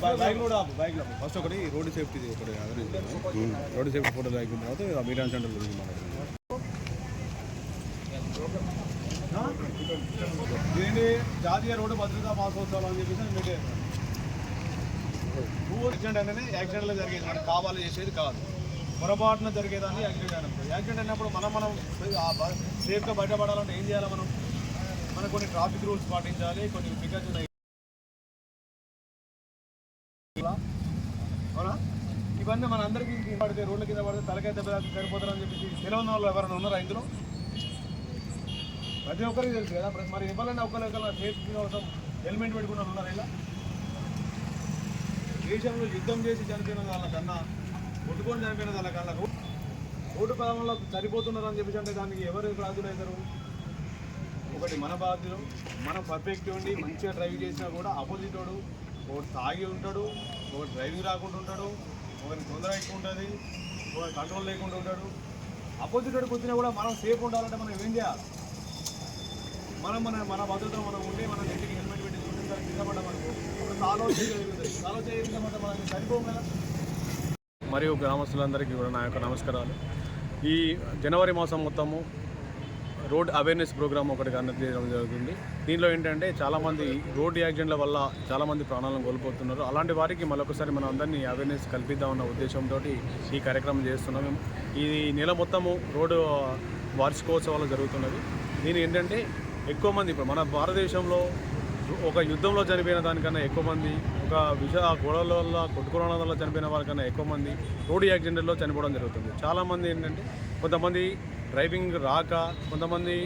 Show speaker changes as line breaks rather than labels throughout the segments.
First ఒకటి road safety ఒకటి. Road safety photo అయిపోయిన తర్వాత మీడియా సెంటర్ గురించి మాట్లాడదాం దీనిని జాతీయ రోడ్డు భద్రతా మాసోత్సవాలు అని చెప్పేసి నువ్వు యాక్సిడెంట్ అంటేనే యాక్సిడెంట్లో జరిగేది. మనకు కావాలి చేసేది కాదు. పొరపాటున జరిగేదాన్ని యాక్సిడెంట్ అయినప్పుడు. యాక్సిడెంట్ అయినప్పుడు మనం మనం సేఫ్గా బయటపడాలంటే ఏం చేయాలి మనం? మనం కొన్ని ట్రాఫిక్ రూల్స్ పాటించాలి కొన్ని ప్రికాషన్ ఇవన్నీ మన అందరికీ పడితే రోడ్ల కింద పడితే తలకైతే సరిపోతారని చెప్పేసి తెలియని వాళ్ళు ఎవరైనా ఉన్నారా ఇందులో? ప్రతి ఒక్కరికి తెలుసు కదా మరి ఎవరైనా ఒకరికైనా సేఫ్టీ కోసం హెల్మెట్ పెట్టుకున్న వాళ్ళు ఉన్నారా ఇలా? దేశంలో యుద్ధం చేసి చనిపోయిన వాళ్ళకన్నా కొట్టుకొని చనిపోయిన వాళ్ళకన్నా రో- రోడ్డు పదంలో సరిపోతున్నారని చెప్పేసి అంటే దానికి ఎవరు బాధ్యులవుతారు ఒకటి మన బాధ్యులు మనం పర్ఫెక్ట్ ఉండి మంచిగా డ్రైవ్ చేసినా కూడా ఆపోజిట్ వాడు ఒకటి తాగి ఉంటాడు ఒకటి డ్రైవింగ్ రాకుండా ఉంటాడు ఒకరికి తొందర ఎక్కువ ఉంటుంది ఒకటి కంట్రోల్ లేకుండా ఉంటాడు. అపోజిట్ వాడికి వచ్చినా కూడా మనం సేఫ్ ఉండాలంటే మనం ఏం చేయాలి? మనం మన మన భద్రత మనం ఉండి మన దగ్గరికి హెల్మెట్ పెట్టి చూపించాలి దానికి కింద అప్పుడు మనకి సరిపోం కదా. మరియు గ్రామస్తులందరికీ కూడా నా యొక్క నమస్కారాలు. ఈ జనవరి మాసం మొత్తము రోడ్ అవేర్నెస్ ప్రోగ్రామ్ ఒకటి కండక్ట్ చేయడం జరుగుతుంది. దీనిలో ఏంటంటే చాలామంది రోడ్ యాక్సిడెంట్ల వల్ల చాలామంది ప్రాణాలను కోల్పోతున్నారు. అలాంటి వారికి మరొకసారి మనం అందరినీ అవేర్నెస్ కల్పిద్దామన్న ఉద్దేశంతో ఈ కార్యక్రమం చేస్తున్నాం. ఈ నెల మొత్తము రోడ్డు వార్షికోత్సవాలు జరుగుతున్నది దీని ఏంటంటే ఎక్కువ మంది ఇప్పుడు మన భారతదేశంలో ఒక యుద్ధంలో చనిపోయిన దానికన్నా ఎక్కువ మంది ఒక విష గొడవల వల్ల కొట్టుకోవడం వల్ల చనిపోయిన వారికన్నా ఎక్కువ మంది రోడ్డు యాక్సిడెంట్లో చనిపోవడం జరుగుతుంది. చాలామంది ఏంటంటే కొంతమంది డ్రైవింగ్ రాక కొంతమంది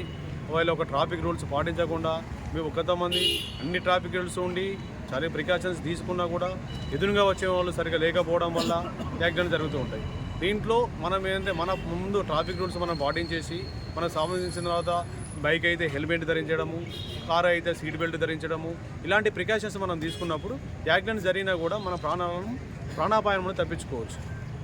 ఒకవేళ ఒక ట్రాఫిక్ రూల్స్ పాటించకుండా మేము కొంతమంది అన్ని ట్రాఫిక్ రూల్స్ ఉండి చాలా ప్రికాషన్స్ తీసుకున్నా కూడా ఎదురుగా వచ్చే వాళ్ళు సరిగ్గా లేకపోవడం వల్ల యాక్సిడెంట్ జరుగుతూ ఉంటాయి. దీంట్లో మనం ఏంటంటే మన ముందు ట్రాఫిక్ రూల్స్ మనం పాటించేసి మనం సంబంధించిన తర్వాత బైక్ అయితే హెల్మెట్ ధరించడము కార్ అయితే సీట్ బెల్ట్ ధరించడము ఇలాంటి ప్రికాషన్స్ మనం తీసుకున్నప్పుడు యాక్సిడెంట్ జరిగినా కూడా మన ప్రాణాలను ప్రాణాపాయం తప్పించుకోవచ్చు.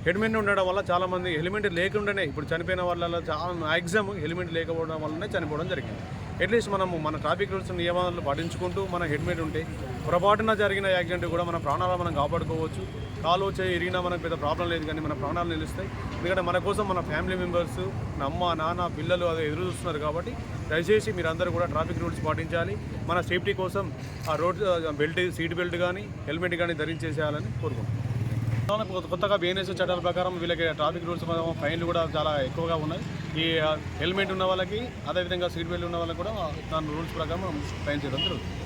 హెల్మెట్ ఉండడం వల్ల చాలామంది హెల్మెట్ లేకుండానే ఇప్పుడు చనిపోయిన వాళ్ళ చాలా మ్యాక్సిమం హెల్మెట్ లేకపోవడం వల్లనే చనిపోవడం జరిగింది. అట్లీస్ట్ మనము మన ట్రాఫిక్ రూల్స్ నియమాలను పాటించుకుంటూ మన హెల్మెట్ ఉంటే పొరపాటున జరిగిన యాక్సిడెంట్ కూడా మన ప్రాణాలను మనం కాపాడుకోవచ్చు. కాలు వచ్చే ఇరిగినా మనకు పెద్ద ప్రాబ్లం లేదు కానీ మన ప్రాణాలు నిలుస్తాయి. ఎందుకంటే మన కోసం మన ఫ్యామిలీ మెంబర్స్ మన అమ్మ నాన్న పిల్లలు అది ఎదురు చూస్తున్నారు కాబట్టి దయచేసి మీరందరూ కూడా ట్రాఫిక్ రూల్స్ పాటించాలి. మన సేఫ్టీ కోసం ఆ రోడ్ బెల్ట్ సీట్ బెల్ట్ కానీ హెల్మెట్ కానీ ధరించేసేయాలని కోరుకుంటున్నాను కొత్తగా బిఎన్ఎస్ చట్టాల ప్రకారం వీళ్ళకి ట్రాఫిక్ రూల్స్ ఫైన్లు కూడా చాలా ఎక్కువగా ఉన్నాయి. ఈ హెల్మెట్ ఉన్న వాళ్ళకి అదేవిధంగా సీట్ బెల్ట్ ఉన్న వాళ్ళకి కూడా దాని రూల్స్ ప్రకారం ఫైన్ చేయడం జరుగుతుంది.